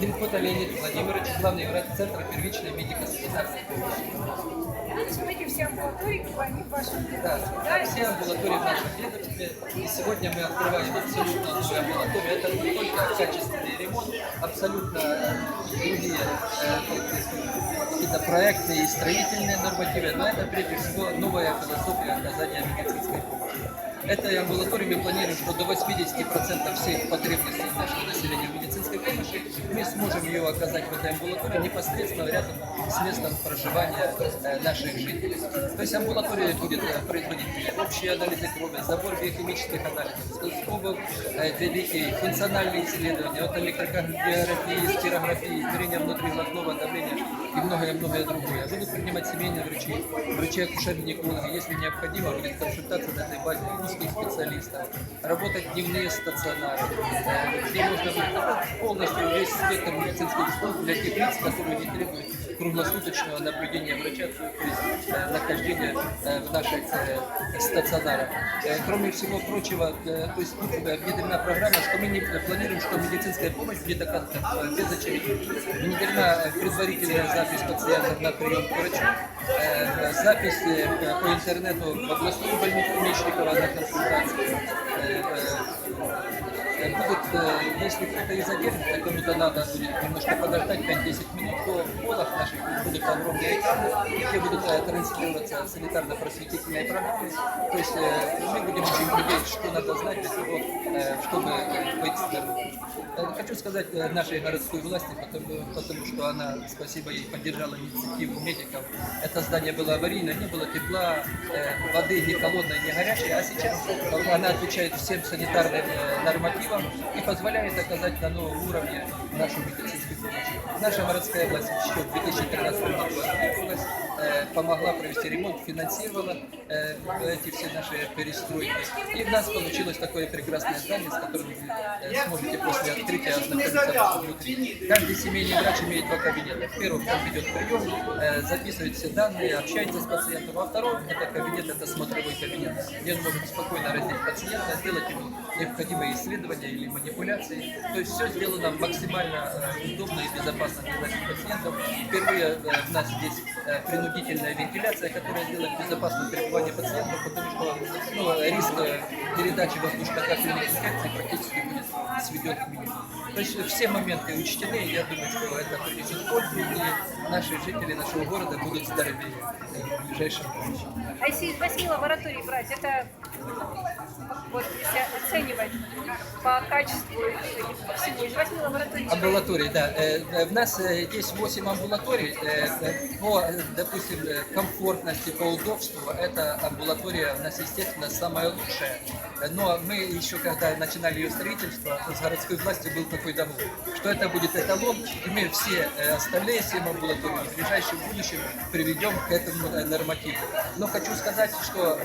Гельфота Леонид Владимирович, главный врач Центра первичной медико-санитарной помощи. Видите, мы эти все амбулатории, они в вашем Да, ведомстве, да? все амбулатории в нашем ведомстве. И сегодня мы открываем абсолютно новую амбулаторию. Это не только качественный ремонт, абсолютно другие э, какие-то проекты и строительные нормативы, но это прежде всего новая философия оказания медицинской помощи. Этой амбулатории мы планируем, что до 80% всех потребностей нашего населения помощи мы сможем ее оказать в этой амбулатории непосредственно рядом с местом проживания э, наших жителей. То есть амбулатория будет э, производить общие анализы крови, забор биохимических анализов, скобов э, для детей, функциональные исследования, от электрокардиографии, стирографии, измерения внутриглазного давления и многое-многое другое. Будут принимать семейные врачи, врачи-акушер-гинекологи. Если необходимо, будет консультация на этой базе узких специалистов, работать дневные стационары, где можно будет полностью весь спектр медицинских услуг для тех лиц, которые не требуют круглосуточного наблюдения врача, то есть э, нахождения э, в наших э, стационарах. Кроме всего прочего, то есть э, внедрена программа, что мы не планируем, что медицинская помощь будет оказана без очереди. Внедрена предварительная запись пациентов на прием к врачу, запись по интернету в областную больницу Мечникова на консультацию. Э, э, будут, э, если кто-то и задержится, кому-то надо будет немножко подождать 5-10 минут, то в полах наших будут огромные экраны, где будут транслироваться санитарно-просветительные программы. То есть э, мы будем учить людей, что надо знать для того, чтобы быть здоровым. Э, Хочу сказать э, нашей городской власти, потому, потому что она, спасибо ей, поддержала инициативу медиков. Это здание было аварийно, не было тепла, э, воды ни холодной, ни горячей, а сейчас она отвечает всем санитарным э, нормативам и позволяет оказать на новом уровне нашу помощь. Наша городская власть еще в 2013 году э, помогла провести ремонт, финансировала э, эти все наши перестройки. И у нас получилось такое прекрасное здание, с которым вы э, сможете после открытия ознакомиться внутри. Каждый семейный врач имеет два кабинета. Первом он ведет прием, э, записывает все данные, общается с пациентом. Во втором это кабинет, это смотровой кабинет, где он может спокойно раздеть пациента, сделать ему необходимые исследования или манипуляции. То есть все сделано максимально э, удобно и безопасно для наших пациентов. Впервые э, у нас здесь э, принудительная вентиляция, которая делает безопасное пребывание пациентов, потому что ну, риск э, передачи воздушно-капельных инфекций практически будет сведен к минимуму. То есть все моменты учтены, и я думаю, что это принесет пользу, и наши жители нашего города будут здоровее э, в ближайшем будущем. А если из восьми лабораторий брать, это вот оценивать по качеству всего, из восьми лабораторий, Амбулаторий, да. Э, э, В нас э, есть 8 амбулаторий. По, допустим, комфортности, по удобству, эта амбулатория у нас, естественно, самая лучшая. Но мы еще, когда начинали ее строительство, с городской властью был такой договор, что это будет эталон, и мы все остальные 7 амбулаторий в ближайшем будущем приведем к этому нормативу. Но хочу сказать, что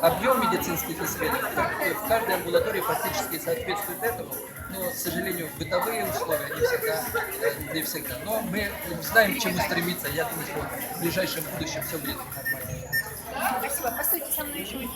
объем медицинских исследований в каждой амбулатории практически соответствует этому, но, к сожалению, бытовые условия не всегда, э, не всегда. Но мы знаем, к чему стремиться. Я думаю, что в ближайшем будущем все будет нормально. спасибо. Постойте со мной еще.